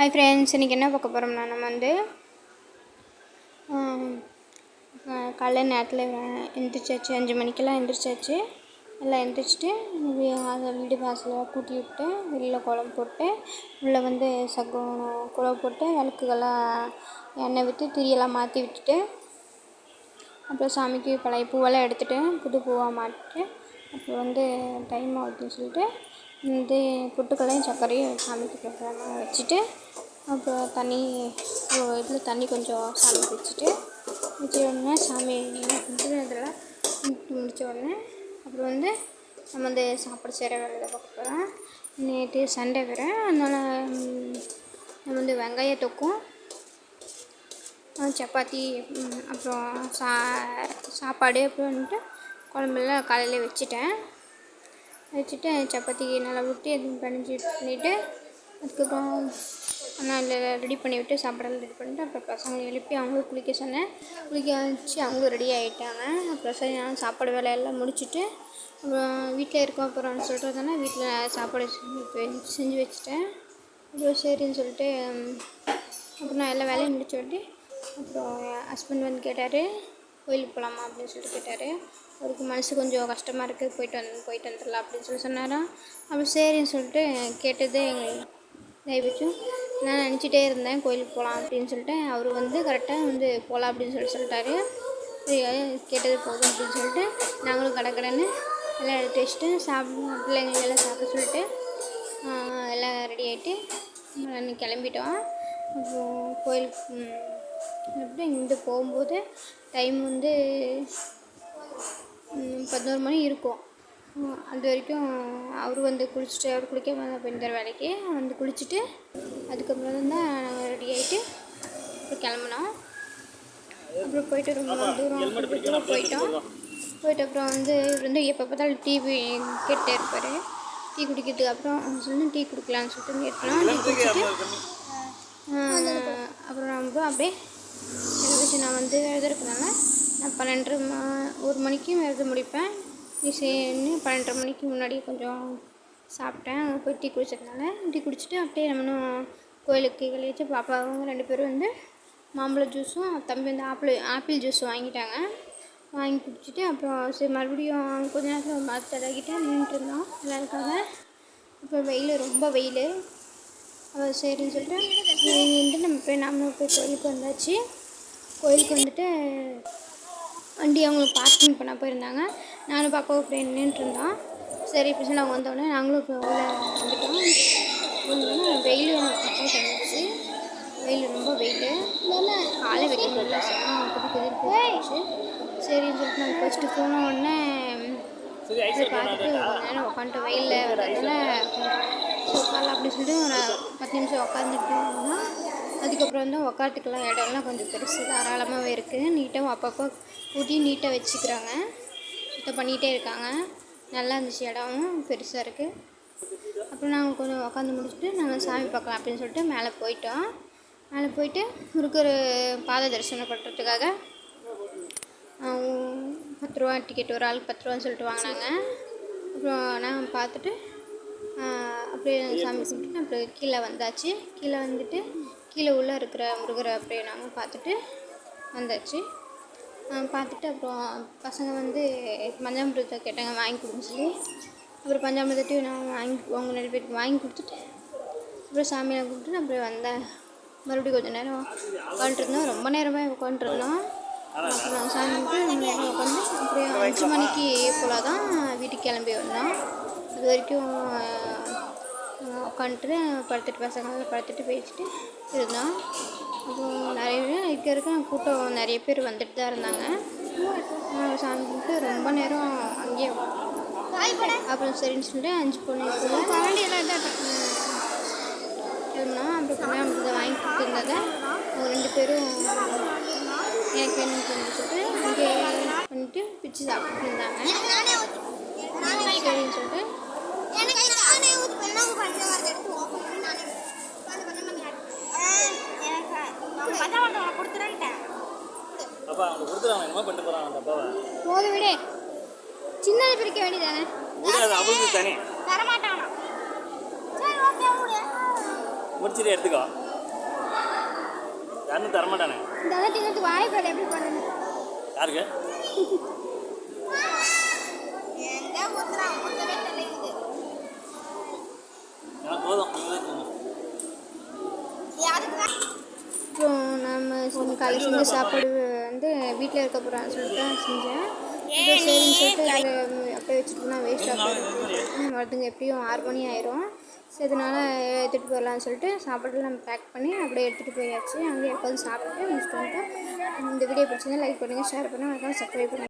Hi friends இன்றைக்கி என்ன பார்க்க போகிறோம்னா நம்ம வந்து ஆம், காலைல நேரத்தில் எழுந்திரிச்சாச்சு அஞ்சு மணிக்கெல்லாம் எழுந்திரிச்சாச்சு எல்லாம் எழுந்திரிச்சிட்டு அதை வீடு வாசலை கூட்டி விட்டு வெளியில் குளம் போட்டு உள்ளே வந்து சக்கம் குளம் போட்டு விளக்குகள்லாம் எண்ணெய் விட்டு திரியெல்லாம் மாற்றி விட்டுட்டு அப்புறம் சாமிக்கு பழைய பூவெல்லாம் எடுத்துகிட்டு புது பூவாக மாட்டிட்டு அப்புறம் வந்து டைம் ஆகுதுன்னு சொல்லிட்டு வந்து பொட்டுக்கல்லையும் சர்க்கரையும் சாமிக்கு பிரசாதமாக வச்சுட்டு அப்புறம் தண்ணி இதில் தண்ணி கொஞ்சம் சாமி வச்சுட்டு வச்ச உடனே சாமி கும்பிட்டு அதெல்லாம் கும்பிட்டு உடனே அப்புறம் வந்து நம்ம வந்து சாப்பாடு செய்கிற வேலையை பார்க்க போகிறோம் நேற்று சண்டை வேறு. அதனால் நம்ம வந்து வெங்காய தொக்கும் சப்பாத்தி அப்புறம் சா சாப்பாடு அப்புறம் வந்துட்டு குழம்பெல்லாம் காலையிலே வச்சுட்டேன். வச்சுட்டு சப்பாத்திக்கு நல்லா விட்டு எதுவும் பண்ணிச்சு பண்ணிவிட்டு அதுக்கப்புறம் நான் ரெடி பண்ணிவிட்டு சாப்பாடெல்லாம் ரெடி பண்ணிட்டு அப்புறம் பசங்களை எழுப்பி அவங்களும் குளிக்க சொன்னேன். குளிக்க வச்சு அவங்களும் ரெடி ஆகிட்டாங்க அப்புறம் சரி நான் சாப்பாடு வேலையெல்லாம் முடிச்சுட்டு அப்புறம் வீட்டில் இருக்கோம் அப்புறம் சொல்கிறதுனா வீட்டில் சாப்பாடு செஞ்சு செஞ்சு வச்சுட்டேன். அப்புறம் சரின்னு சொல்லிட்டு அப்புறம் நான் எல்லா வேலையும் முடிச்சு விட்டு அப்புறம் என் ஹஸ்பண்ட் வந்து கேட்டார் கோயிலுக்கு போகலாமா அப்படின்னு சொல்லிட்டு கேட்டார். அவருக்கு மனசு கொஞ்சம் கஷ்டமாக இருக்குது போயிட்டு வந்து போயிட்டு வந்துடலாம் அப்படின்னு சொல்லி சொன்னாராம். அப்புறம் சரின்னு சொல்லிட்டு கேட்டது எங்களுக்கு தயவுச்சும் நான் நினச்சிட்டே இருந்தேன் கோயிலுக்கு போகலாம் அப்படின்னு சொல்லிட்டு. அவர் வந்து கரெக்டாக வந்து போகலாம் அப்படின்னு சொல்லி சொல்லிட்டாரு. கேட்டது போதும் அப்படின்னு சொல்லிட்டு நாங்களும் கடை கடைன்னு எல்லாம் எடுத்து வச்சுட்டு சாப்பிட பிள்ளைங்க எல்லாம் சாப்பிட சொல்லிட்டு எல்லாம் ரெடி ஆகிட்டு அன்றைக்கி கிளம்பிட்டோம். அப்புறம் கோயிலுக்கு ம், எப்படி இங்கே போகும்போது டைம் வந்து பதினோரு மணி இருக்கும். அது வரைக்கும் அவர் வந்து குளிச்சுட்டு அவர் குளிக்க பெண்தர் வேலைக்கு வந்து குளிச்சுட்டு அதுக்கப்புறம் தான் நாங்கள் ரெடி ஆகிட்டு அப்புறம் கிளம்புனோம். அப்புறம் போயிட்டு ரொம்ப தூரம் போயிட்டோம். போயிட்டு அப்புறம் வந்து இவர் வந்து எப்போ பார்த்தாலும் டீ கேட்டே இருப்பார். டீ குடிக்கிறதுக்கு அப்புறம் சொல்லி டீ குடிக்கலான்னு சொல்லிட்டு கேட்டோம் டீ குடிச்சிட்டு அப்புறம் நம்ம அப்படியே எழுதிச்சு நான் வந்து எழுதுறதுனால நான் பன்னெண்டு ம- ஒரு மணிக்கு எழுத முடிப்பேன். நீ சரின்னு பன்னெண்டரை மணிக்கு முன்னாடி கொஞ்சம் சாப்பிட்டேன். அங்கே போய் டீ குடிச்சதுனால டீ குடிச்சிட்டு அப்படியே நம்மளும் கோயிலுக்கு கழிச்சு பாப்பாவும் ரெண்டு பேரும் வந்து மாம்பழ ஜூஸும் தம்பி வந்து ஆப்பிள் ஆப்பிள் ஜூஸ் வாங்கிட்டாங்க. வாங்கி குடிச்சிட்டு அப்புறம் சரி மறுபடியும் கொஞ்ச நேரத்தில் மரத்தை தடகிட்டு நின்றுட்டு இருந்தோம். எல்லாருக்காக. இப்போ வெயில் ரொம்ப வெயில். அவள் சரின்னு சொல்லிட்டு நின்று நம்ம போய் நாமளும் போய் கோயிலுக்கு வந்தாச்சு. கோயிலுக்கு வந்துட்டு வண்டி அவங்களுக்கு பார்க்கிங் பண்ண போயிருந்தாங்க. நானும் பாப்பாவும் அப்படியே நின்றுட்டு இருந்தோம் சரி இப்போ சொல்லி அவங்க வந்தோடனே நாங்களும் இப்போ உள்ளே வந்துட்டோம். வந்தோடனே வெயில் கிடந்துச்சு வெயில் ரொம்ப வெயில். காலை வைக்க முடியல குதி குதிர் போச்சு சரின்னு சொல்லிட்டு நாங்கள் ஃபஸ்ட்டு போன உடனே பார்த்துட்டு நேரம் உட்காந்துட்டு வெயிலில் வரதுனால உட்காரலாம் அப்படின்னு சொல்லிட்டு ஒரு பத்து நிமிஷம் உட்காந்துட்டு இருந்தோம். அதுக்கப்புறம் வந்து உட்காரத்துக்கெல்லாம் இடம்லாம் கொஞ்சம் பெருசு தாராளமாகவே இருக்குது நீட்டாகவும் அப்பப்போ கூட்டி நீட்டாக வச்சுக்கிறாங்க. சுத்தம் பண்ணிகிட்டே இருக்காங்க. நல்லா இருந்துச்சு இடமும் பெருசாக இருக்குது அப்புறம் நாங்கள் கொஞ்சம் உட்காந்து முடிச்சுட்டு நாங்கள் சாமி பார்க்கலாம் அப்படின்னு சொல்லிட்டு மேலே போயிட்டோம். மேலே போயிட்டு முருகர் பாத தரிசனம் பண்ணுறதுக்காக பத்து ரூபா டிக்கெட் ஒரு ஆளுக்கு பத்து ரூபான்னு சொல்லிட்டு வாங்கினாங்க. அப்புறம் நான் பார்த்துட்டு அப்படியே சாமி கும்பிட்டு அப்புறம் கீழே வந்தாச்சு. கீழே வந்துட்டு கீழே உள்ளே இருக்கிற முருகரை அப்படியே நாங்கள் பார்த்துட்டு வந்தாச்சு. பார்த்துட்டு அப்புறம் பசங்க வந்து பஞ்சாமிரத்தை கேட்டாங்க வாங்கி கொடுன்னு சொல்லி. அப்புறம் பஞ்சாமிரத்தையும் நான் வாங்கி அவங்க ரெண்டு பேருக்கு வாங்கி கொடுத்துட்டு அப்புறம் சாமியை கும்பிட்டு அப்புறம் வந்தேன். மறுபடியும் கொஞ்சம் நேரம் உட்காந்துருந்தோம் ரொம்ப நேரமாக உட்காந்துருந்தோம் அப்புறம் சாமி கும்பிட்டு நேரம் உட்காந்து அப்புறம் அஞ்சு மணிக்கு போல் தான் வீட்டுக்கு கிளம்பி வந்தோம். அது வரைக்கும் உட்காந்துட்டு படுத்துட்டு பசங்க படுத்துட்டு பேசிட்டு இருந்தோம். அப்புறம் நிறைய இருக்க இருக்க கூட்டம் நிறைய பேர் வந்துட்டு தான் இருந்தாங்க. சாமி கும்பிட்டு ரொம்ப நேரம் அங்கேயே அப்புறம் சரின்னு சொல்லிட்டு அஞ்சு பொண்ணு இருந்தோம் அப்புறம் கல்யாணத்தை வாங்கி கொடுத்துருந்ததை ரெண்டு பேரும் எனக்கு சொல்லி சொல்லிட்டு அங்கே பண்ணிட்டு பிச்சு சாப்பிட்டு இருந்தாங்க. சரின்னு சொல்லிட்டு கொடுத்துருவாங்க என்னமா பண்ணிட்டு போறாங்க அந்த அப்பாவை? போது விடு. சின்னது பிரிக்க வேண்டியதானே? அவளுக்கு தானே. தரமாட்டானா? சரி ஓகே விடு. முடிச்சுட்டு எடுத்துக்கோ. யாருன்னு தரமாட்டானே? இந்த அளவு தின்னது வாய்ப்பாடு எப்படி பண்ணணும் யாருக்கு? எங்கே ஊற்றுறான் ஊற்றவே தெரியல எனக்கு போதும் நீங்களே தூங்க அப்புறம் நம்ம செஞ்ச காலையில் செஞ்ச சாப்பாடு வந்து வீட்டில் இருக்க போகிறான்னு சொல்லிட்டு தான் செஞ்சேன் சரின்னு சொல்லிட்டு அதில் அப்படியே வச்சுட்டு போனால் வேஸ்ட்டாக போயிடும். வரதுங்க எப்படியும் ஆறு மணி ஆயிரும். ஸோ இதனால் எடுத்துகிட்டு போயிடலாம்னு சொல்லிட்டு சாப்பாடு நம்ம பேக் பண்ணி அப்படியே எடுத்துகிட்டு போயாச்சு. அங்கேயே உட்காந்து சாப்பிட்டு முடிச்சுட்டு வந்துட்டோம் இந்த வீடியோ பிடிச்சிருந்தா லைக் பண்ணுங்கள் ஷேர் பண்ணுங்கள் மறக்காம சப்ஸ்கிரைப் பண்ணுங்கள்